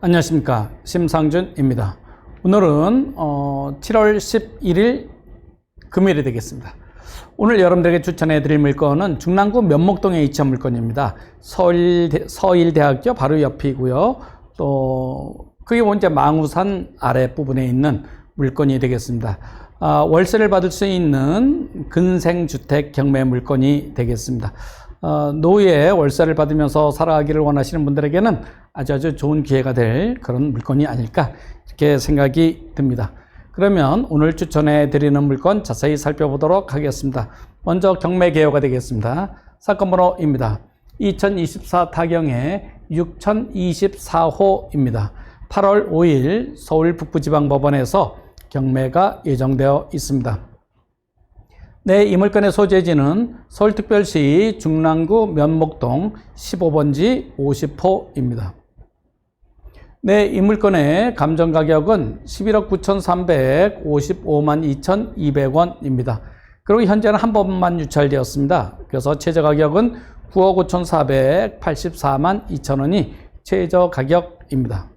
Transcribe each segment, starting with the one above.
안녕하십니까 심상준입니다. 오늘은 어, 7월 11일 금요일이 되겠습니다. 오늘 여러분들에게 추천해 드릴 물건은 중랑구 면목동에 위치한 물건입니다. 서일, 서일대학교 바로 옆이고요. 또 그게 먼저 망우산 아랫부분에 있는 물건이 되겠습니다. 아, 월세를 받을 수 있는 근생주택 경매 물건이 되겠습니다. 어, 노후에 월세를 받으면서 살아가기를 원하시는 분들에게는 아주 아주 좋은 기회가 될 그런 물건이 아닐까 이렇게 생각이 듭니다. 그러면 오늘 추천해 드리는 물건 자세히 살펴보도록 하겠습니다. 먼저 경매 개요가 되겠습니다. 사건 번호입니다. 2024 타경의 6024호입니다. 8월 5일 서울 북부지방법원에서 경매가 예정되어 있습니다. 네, 이 물건의 소재지는 서울특별시 중랑구 면목동 15번지 50호입니다. 네, 이 물건의 감정 가격은 11억 9,355만 2,200원입니다. 그리고 현재는 한 번만 유찰되었습니다. 그래서 최저 가격은 9억 5,484만 2천원이 최저 가격입니다.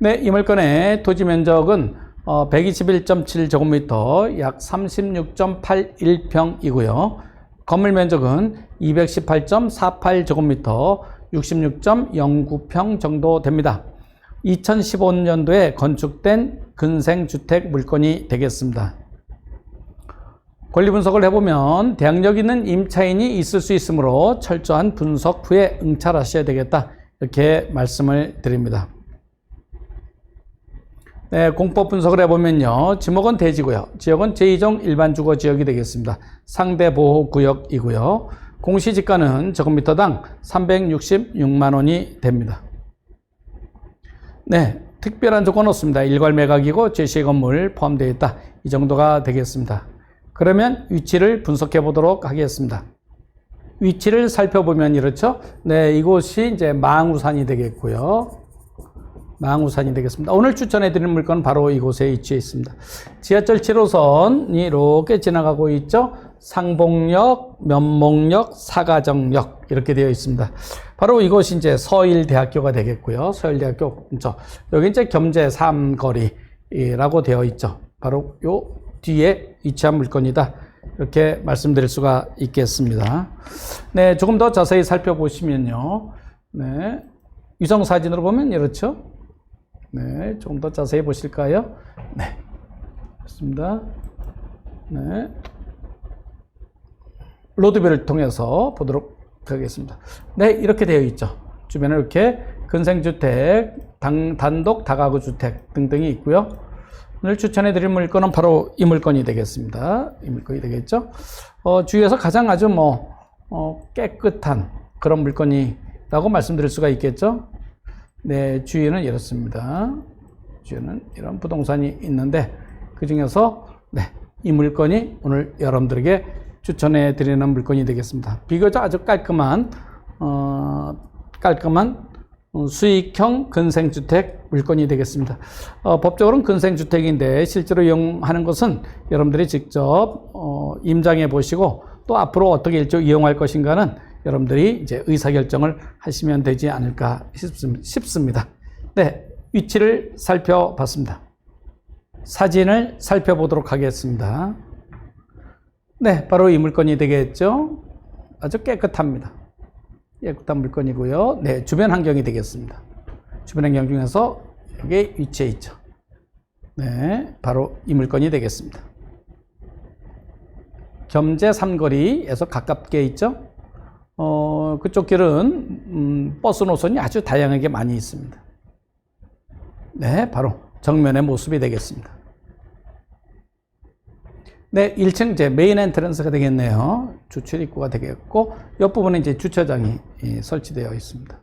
네, 이 물건의 토지 면적은 121.7제곱미터, 약 36.81평이고요. 건물 면적은 218.48제곱미터, 66.09평 정도 됩니다. 2015년도에 건축된 근생주택 물건이 되겠습니다. 권리 분석을 해보면 대항력 있는 임차인이 있을 수 있으므로 철저한 분석 후에 응찰하셔야 되겠다. 이렇게 말씀을 드립니다. 네, 공법 분석을 해보면요. 지목은 대지고요. 지역은 제2종 일반 주거 지역이 되겠습니다. 상대 보호 구역이고요. 공시지가는 제곱미터당 366만 원이 됩니다. 네, 특별한 조건 없습니다. 일괄 매각이고 제시 건물 포함되어 있다. 이 정도가 되겠습니다. 그러면 위치를 분석해 보도록 하겠습니다. 위치를 살펴보면 이렇죠. 네, 이곳이 이제 망우산이 되겠고요. 망우산이 되겠습니다. 오늘 추천해 드리는 물건은 바로 이곳에 위치해 있습니다. 지하철 7호선이 이렇게 지나가고 있죠. 상봉역, 면목역, 사가정역 이렇게 되어 있습니다. 바로 이곳이 이제 서일대학교가 되겠고요. 서일대학교 근처. 여기 이제 겸재 삼거리라고 되어 있죠. 바로 요 뒤에 위치한 물건이다. 이렇게 말씀드릴 수가 있겠습니다. 네, 조금 더 자세히 살펴보시면요. 네. 위성 사진으로 보면 이렇죠. 네, 조금 더 자세히 보실까요? 네. 좋습니다. 네. 로드뷰를 통해서 보도록 하겠습니다. 네, 이렇게 되어 있죠. 주변에 이렇게 근생주택, 당, 단독 다가구 주택 등등이 있고요. 오늘 추천해 드릴 물건은 바로 이 물건이 되겠습니다. 이 물건이 되겠죠. 어, 주위에서 가장 아주 뭐, 어, 깨끗한 그런 물건이라고 말씀드릴 수가 있겠죠. 네, 주위에는 이렇습니다. 주위에는 이런 부동산이 있는데, 그 중에서, 네, 이 물건이 오늘 여러분들에게 추천해 드리는 물건이 되겠습니다. 비교적 아주 깔끔한, 어, 깔끔한 수익형 근생주택 물건이 되겠습니다. 어, 법적으로는 근생주택인데 실제로 이용하는 것은 여러분들이 직접 어, 임장해 보시고 또 앞으로 어떻게 일조 이용할 것인가는 여러분들이 이제 의사결정을 하시면 되지 않을까 싶습니다. 네, 위치를 살펴봤습니다. 사진을 살펴보도록 하겠습니다. 네, 바로 이 물건이 되겠죠. 아주 깨끗합니다. 깨끗한 물건이고요. 네, 주변 환경이 되겠습니다. 주변 환경 중에서 여기 위치해 있죠. 네, 바로 이 물건이 되겠습니다. 겸재 삼거리에서 가깝게 있죠. 어, 그쪽 길은 음, 버스 노선이 아주 다양하게 많이 있습니다. 네, 바로 정면의 모습이 되겠습니다. 네, 1층 이제 메인 엔트런스가 되겠네요. 주출 입구가 되겠고 옆부분에 이제 주차장이 설치되어 있습니다.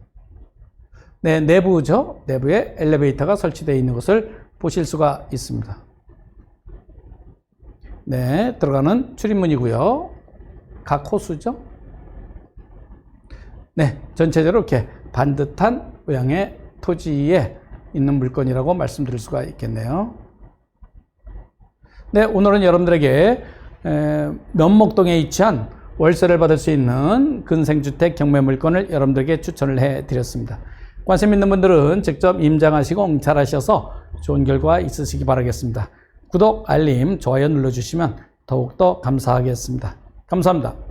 네, 내부죠. 내부에 엘리베이터가 설치되어 있는 것을 보실 수가 있습니다. 네, 들어가는 출입문이고요. 각 호수죠. 네, 전체적으로 이렇게 반듯한 모양의 토지에 있는 물건이라고 말씀드릴 수가 있겠네요. 네, 오늘은 여러분들에게 면목동에 위치한 월세를 받을 수 있는 근생주택 경매 물건을 여러분들에게 추천을 해 드렸습니다. 관심 있는 분들은 직접 임장하시고 응찰하셔서 좋은 결과 있으시기 바라겠습니다. 구독, 알림, 좋아요 눌러주시면 더욱더 감사하겠습니다. 감사합니다.